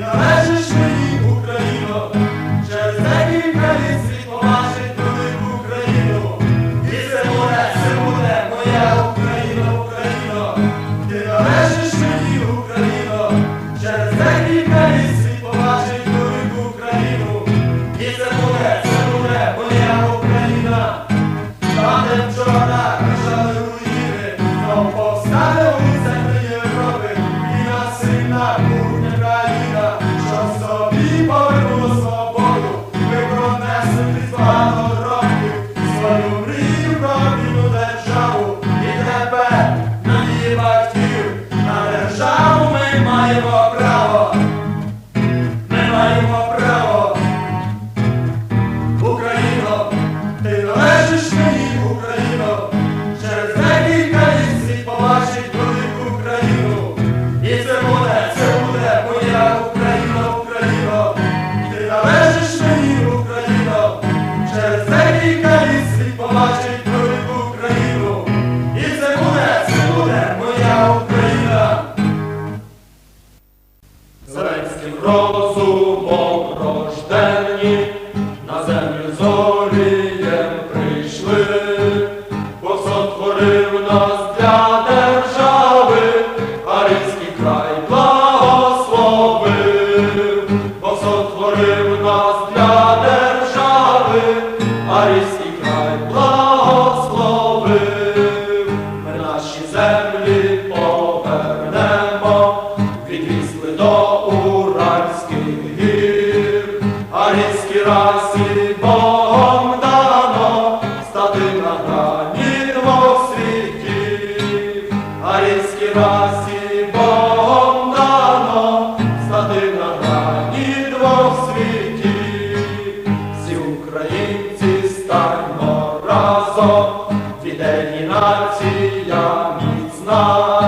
Należy зорієм прийшли, бо сотворив нас для держави, Аринський край благословив, бо сотворив нас для держави, Аринський ні двох світів, а різкі расі Богом стати на грані двох світів, всі українці станьмо разом, відені нація міцна.